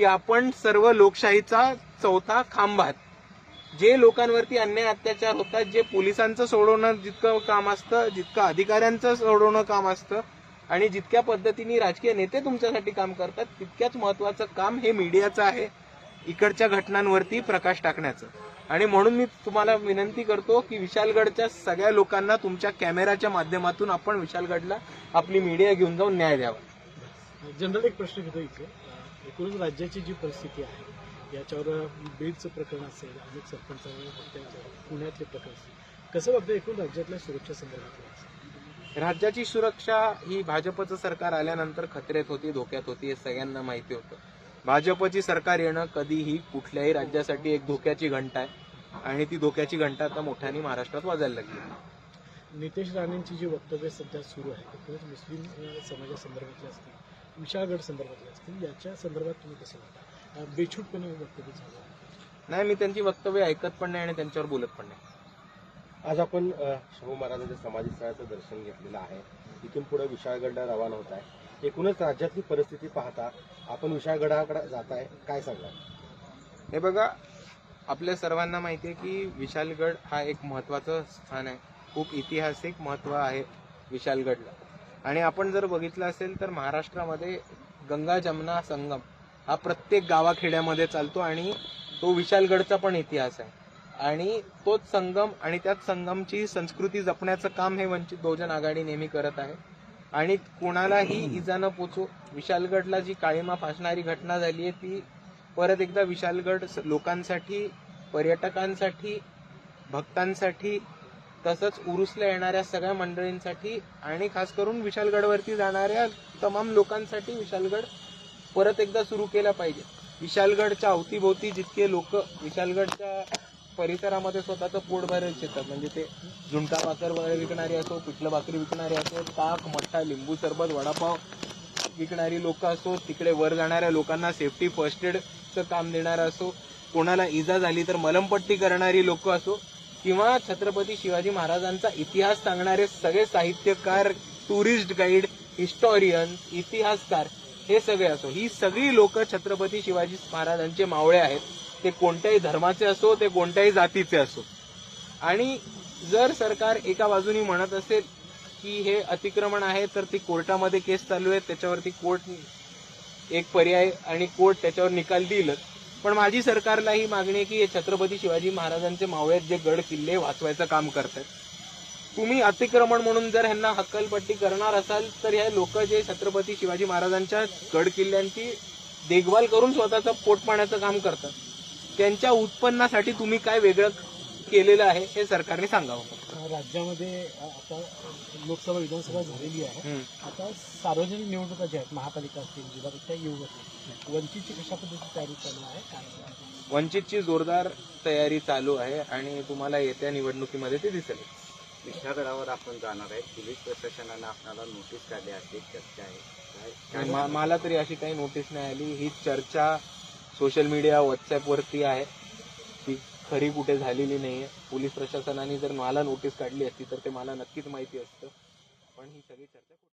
की आपण सर्व लोकशाहीचा चौथा खांब आहात. जे लोकांवरती अन्याय अत्याचार होतात जे पोलिसांचं सोडवणं जितकं काम असतं जितकं अधिकाऱ्यांचं सोडवणं काम असतं आणि जितक्या पद्धतीने राजकीय नेते तुमच्यासाठी काम करतात तितक्याच महत्वाचं काम हे मीडियाचं आहे इकडच्या घटनांवरती प्रकाश टाकण्याचं. आणि म्हणून मी तुम्हाला विनंती करतो की विशालगडच्या सगळ्या लोकांना तुमच्या कॅमेराच्या माध्यमातून आपण विशालगडला आपली मीडिया घेऊन जाऊन न्याय द्यावा. जनरल एक प्रश्न घेतो इथे. एकूणच राज्याची जी परिस्थिती आहे याच्यावर बीडचं प्रकरण असेल अनेक सरपंचांवर पुण्यातले प्रकरण असेल कसं बघतं एकूण राज्यातल्या सुरक्षा संदर्भातलं? राज्याची सुरक्षा ही भाजपचं सरकार आल्यानंतर खतरेत होती धोक्यात होती हे सगळ्यांना माहिती होतं. भाजपची सरकार येणं कधीही कुठल्याही राज्यासाठी एक धोक्याची घंटा आहे. आणि ती धोक्याची घंटा आता मोठ्याने महाराष्ट्रात वाजायला लागली नितेश राणेंची जी वक्तव्य सध्या सुरू आहे मुस्लिम समाजासंदर्भातले असतील विशाळगड संदर्भातले असतील याच्या संदर्भात तुम्ही कसं वाटता अं, बेछूटपणे वक्तव्य झालं. नाही मी त्यांची वक्तव्य ऐकत पण नाही आणि त्यांच्यावर बोलत पण नाही. आज आपण शाहू महाराजांच्या समाधीस्थळाचं दर्शन घेतलेलं आहे. इथून पुढे विशाळगडला रवाना होत आहे. एकूणच राज्यातली परिस्थिती पाहता आपण विशाळगडाकडे जात आहे. काय सांगाल? हे बघा आपल्या सर्वांना माहिती आहे की विशालगड हा एक महत्वाचं स्थान आहे. खूप ऐतिहासिक महत्त्व आहे विशालगडला. आणि आपण जर बघितलं असेल तर महाराष्ट्रामध्ये गंगा जमुना संगम हा प्रत्येक गावाखेड्यामध्ये चालतो आणि तो विशालगडचा पण इतिहास आहे. आणि तोच संगम आणि त्याच संगमची संस्कृती जपण्याचं काम हे वंचित बहुजन आघाडी नेहमी करत आहे. आणि कोणालाही इजा न पोचो विशालगडला जी काळीमा फासणारी घटना झाली आहे ती परत एकदा विशालगड स- लोकांसाठी पर्यटकांसाठी भक्तांसाठी तसंच उरुसला येणाऱ्या सगळ्या मंडळींसाठी आणि खास करून विशालगडवरती जाणाऱ्या तमाम लोकांसाठी विशालगड परत एकदा सुरू केला पाहिजे. विशालगडच्या अवतीभोवती जितके लोक विशालगडच्या परिसरामध्ये स्वतःचं पोट भरेल शेतात म्हणजे ते झुणका भाकर वगैरे विकणारे असो पिठलं भाकरी विकणारे असो ताक मठ्ठा लिंबू सरबत वडापाव विकणारी लोक असो तिकडे वर जाणाऱ्या लोकांना सेफ्टी फर्स्ट एडचं काम देणारा असो कोणाला इजा झाली तर मलमपट्टी करणारी लोक असो किंवा छत्रपती शिवाजी महाराजांचा इतिहास सांगणारे सगळे साहित्यकार टुरिस्ट गाईड हिस्टॉरियन इतिहासकार हे सगळे असो ही सगळी लोक छत्रपती शिवाजी महाराजांचे मावळे आहेत. ते कोणत्याही धर्माचे असो ते कोणत्याही जातीचे असो. आणि जर सरकार एका बाजूनी म्हणत असेल की हे अतिक्रमण आहे तर ती कोर्टामध्ये केस चालू आहे त्याच्यावरती कोर्ट एक पर्याय आणि कोर्ट त्याच्यावर निकाल देईलच. पण माझी सरकारला ही मागणी आहे की हे छत्रपती शिवाजी महाराजांचे मावळ्यात जे गड किल्ले वाचवायचं काम करतात. तुम्ही अतिक्रमण म्हणून जर ह्यांना हक्कलपट्टी करणार असाल तर हे लोक जे छत्रपती शिवाजी महाराजांच्या गड किल्ल्यांची देखभाल करून स्वतःचं पोट पाण्याचं काम करतात. त्यांच्या उत्पन्नासाठी तुम्ही काय वेगळं केलेलं आहे हे सरकारने सांगावं. राज्यामध्ये आता लोकसभा विधानसभा झालेली आहे. आता सार्वजनिक निवडणुका ज्या आहेत महापालिका असतील जिल्हा त्या येऊ असतील वंचितची कशा पद्धतीची तयारी चालू आहे? काय वंचितची जोरदार तयारी चालू आहे आणि तुम्हाला येत्या निवडणुकीमध्ये ते दिसेल. विशाळगडावर आपण जाणार आहे. पोलीस प्रशासनानं आपल्याला नोटीस काढली अशी चर्चा आहे. मला तरी अशी काही नोटीस नाही आली. ही चर्चा सोशल मीडिया व्हॉट्सअप वरती आहे. खरी कुठे झालेली नाहीये. पोलीस प्रशासनाने जर मला नोटीस काढली असती तर ते मला नक्कीच माहिती असतं. पण ही सगळी चर्चा